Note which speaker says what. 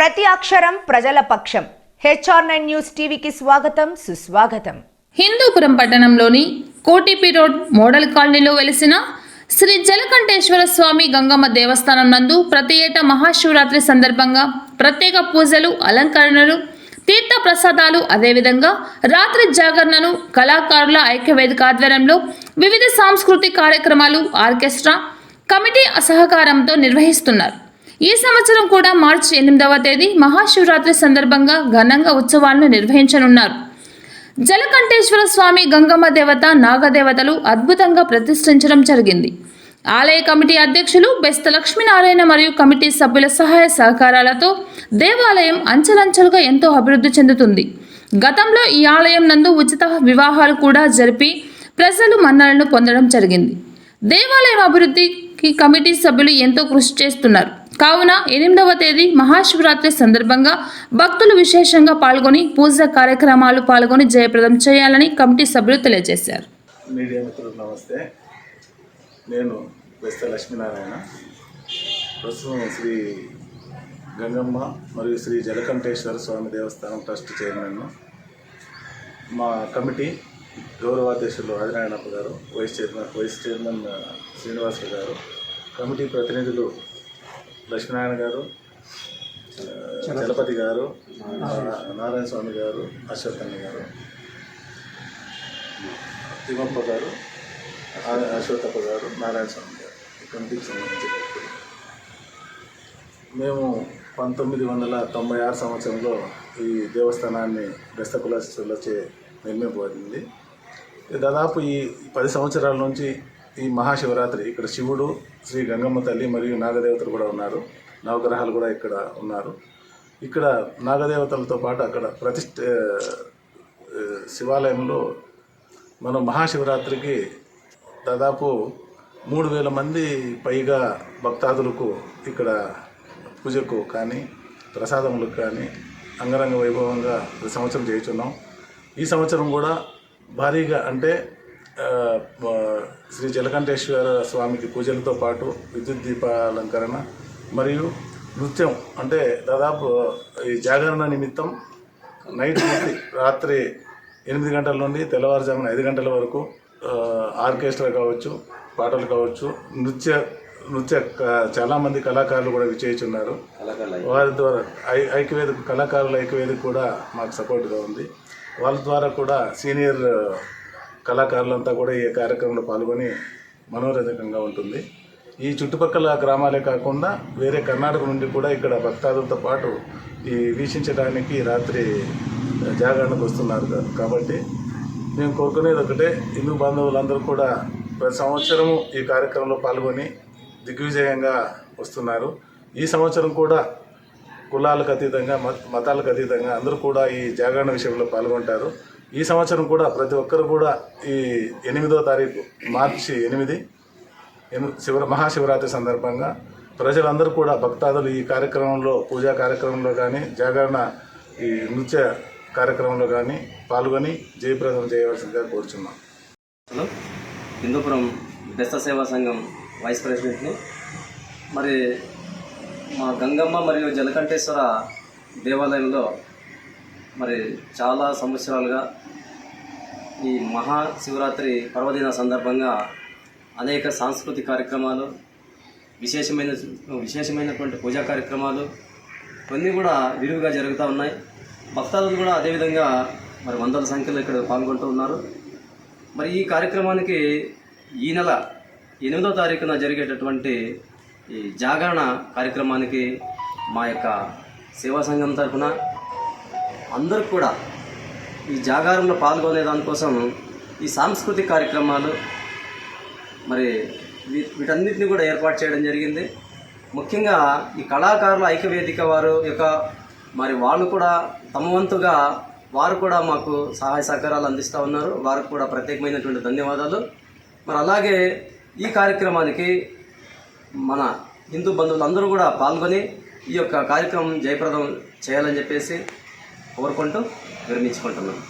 Speaker 1: ప్రతి అక్షరం ప్రజల పక్షం. హెచ్ఆర్ నైన్ న్యూస్ టీవీకి స్వాగతం సుస్వాగతం.
Speaker 2: హిందూపురం పట్టణంలోని కోటిపి రోడ్ మోడల్ కాలనీలో వెలిసిన శ్రీ జలకంఠేశ్వర స్వామి గంగమ్మ దేవస్థానం నందు ప్రతి ఏటా మహాశివరాత్రి సందర్భంగా ప్రత్యేక పూజలు అలంకరణలు తీర్థ ప్రసాదాలు అదేవిధంగా రాత్రి జాగరణను కళాకారుల ఐక్యవేదిక ఆధ్వర్యంలో వివిధ సాంస్కృతిక కార్యక్రమాలు ఆర్కెస్ట్రా కమిటీ సహకారంతో నిర్వహిస్తున్నారు. ఈ సంవత్సరం కూడా మార్చి ఎనిమిదవ తేదీ మహాశివరాత్రి సందర్భంగా ఘనంగా ఉత్సవాలను నిర్వహించనున్నారు. జలకంఠేశ్వర స్వామి గంగమ్మ దేవత నాగదేవతలు అద్భుతంగా ప్రతిష్ఠించడం జరిగింది. ఆలయ కమిటీ అధ్యక్షులు బెస్త లక్ష్మీనారాయణ మరియు కమిటీ సభ్యుల సహాయ సహకారాలతో దేవాలయం అంచెలంచెలుగా ఎంతో అభివృద్ధి చెందుతుంది. గతంలో ఈ ఆలయం నందు ఉచిత వివాహాలు కూడా జరిపి ప్రజలు మన్నలను పొందడం జరిగింది. దేవాలయం అభివృద్ధికి కమిటీ సభ్యులు ఎంతో కృషి చేస్తున్నారు. కావున ఎనిమిదవ తేదీ మహాశివరాత్రి సందర్భంగా భక్తులు విశేషంగా పాల్గొని పూజ కార్యక్రమాలు పాల్గొని జయప్రదం చేయాలని కమిటీ సభ్యులు తెలియజేశారు.
Speaker 3: మీడియా నమస్తే. నేను బెస్త లక్ష్మీనారాయణ. ప్రస్తుతం శ్రీ గంగమ్మ మరియు శ్రీ జలకంఠేశ్వర స్వామి దేవస్థానం ట్రస్ట్ చైర్మన్ మా కమిటీ గౌరవాధ్యక్షులు ఆదినారాయణప్ప గారు vice chairman vice chairman Srinivasarao గారు కమిటీ ప్రతినిధులు లక్ష్మీనారాయణ గారు చలపతి. గారు నారాయణ స్వామి గారు అశ్వత్థన్న గారు. తిమ్మప్ప గారు అశ్వత్థప్ప గారు నారాయణ స్వామి గారు. కమిటీకి సంబంధించి. మేము పంతొమ్మిది వందల తొంభై ఆరు సంవత్సరంలో ఈ దేవస్థానాన్ని బెస్త కులస్తులచే నిర్మింపబడింది. దాదాపు ఈ పది సంవత్సరాల నుంచి ఈ మహాశివరాత్రి ఇక్కడ శివుడు శ్రీ గంగమ్మ తల్లి మరియు నాగదేవతలు కూడా ఉన్నారు. నవగ్రహాలు కూడా ఇక్కడ ఉన్నారు. ఇక్కడ నాగదేవతలతో పాటు అక్కడ ప్రతిష్ఠ శివాలయంలో మనం మహాశివరాత్రికి దాదాపు మూడు వేల మంది పైగా భక్తాదులకు ఇక్కడ పూజకు కానీ ప్రసాదములకు కానీ అంగరంగ వైభవంగా సంవత్సరం చేయుచున్నాం. ఈ సంవత్సరం కూడా భారీగా అంటే శ్రీ జలకంఠేశ్వర స్వామికి పూజలతో పాటు విద్యుత్ దీపాలంకరణ మరియు నృత్యం. అంటే దాదాపు ఈ జాగరణ నిమిత్తం నైట్ పూర్తి రాత్రి ఎనిమిది గంటల నుండి తెల్లవారుజామున ఐదు గంటల వరకు ఆర్కెస్ట్రా కావచ్చు పాటలు కావచ్చు నృత్య నృత్య చాలామంది కళాకారులు కూడా విజయించున్నారు వారి ద్వారా ఐ ఐక్యవేదిక కళాకారుల ఐక్యవేదిక కూడా మాకు సపోర్ట్గా ఉంది. వాళ్ళ ద్వారా కూడా సీనియర్ కళాకారులంతా కూడా ఈ కార్యక్రమంలో పాల్గొని మనోరంజకంగా ఉంటుంది. ఈ చుట్టుపక్కల గ్రామాలే కాకుండా వేరే కర్ణాటక నుండి కూడా ఇక్కడ భక్తాదులతో పాటు ఈ వీక్షించడానికి రాత్రి జాగరణకు వస్తున్నారు కాబట్టి మేము కోరుకునేది ఒకటే హిందూ బాంధవులందరూ కూడా ప్రతి సంవత్సరము ఈ కార్యక్రమంలో పాల్గొని దిగ్విజయంగా వస్తున్నారు. ఈ సంవత్సరం కూడా కులాలకు అతీతంగా మత- మతాలకు అతీతంగా అందరూ కూడా ఈ జాగరణ విషయంలో పాల్గొంటారు. ఈ సంవత్సరం కూడా ప్రతి ఒక్కరు కూడా ఈ ఎనిమిదో తారీఖు మార్చి ఎనిమిది ఎను- శివ మహాశివరాత్రి సందర్భంగా ప్రజలందరూ కూడా భక్తాదులు ఈ కార్యక్రమంలో పూజా కార్యక్రమంలో కానీ జాగరణ ఈ నృత్య కార్యక్రమంలో కానీ పాల్గొని జయప్రదం చేయవలసిందిగా కోరుచున్నాం.
Speaker 4: హలో హిందూపురం బెస్త సేవా సంఘం వైస్ ప్రెసిడెంట్ని మరి మా గంగమ్మ మరియు జలకంఠేశ్వర దేవాలయంలో మరి చాలా సంవత్సరాలుగా ఈ మహాశివరాత్రి పర్వదిన సందర్భంగా అనేక సాంస్కృతిక కార్యక్రమాలు విశేషమైన విశేషమైనటువంటి పూజా కార్యక్రమాలు కొన్ని కూడా విరివిగా జరుగుతూ ఉన్నాయి. భక్తాదులు కూడా అదేవిధంగా మరి వందల సంఖ్యలో ఇక్కడ పాల్గొంటూ ఉన్నారు. మరి ఈ కార్యక్రమానికి ఈ నెల ఎనిమిదో తారీఖున జరిగేటటువంటి ఈ జాగరణ కార్యక్రమానికి మా యొక్క సేవా సంఘం తరఫున అందరూ కూడా ఈ జాగారంలో పాల్గొనే దానికోసం ఈ సాంస్కృతిక కార్యక్రమాలు మరి వీ వీటన్నిటిని కూడా ఏర్పాటు చేయడం జరిగింది. ముఖ్యంగా ఈ కళాకారుల ఐక్యవేదిక వారు యొక్క మరి వాళ్ళు కూడా తమ వంతుగా వారు కూడా మాకు సహాయ సహకారాలు అందిస్తూ ఉన్నారు. వారికి కూడా ప్రత్యేకమైనటువంటి ధన్యవాదాలు. మరి అలాగే ఈ కార్యక్రమానికి మన హిందూ బంధువులందరూ కూడా పాల్గొని ఈ యొక్క కార్యక్రమం జయప్రదం చేయాలని చెప్పేసి కోరుకుంటూ విరమించుకుంటున్నాం.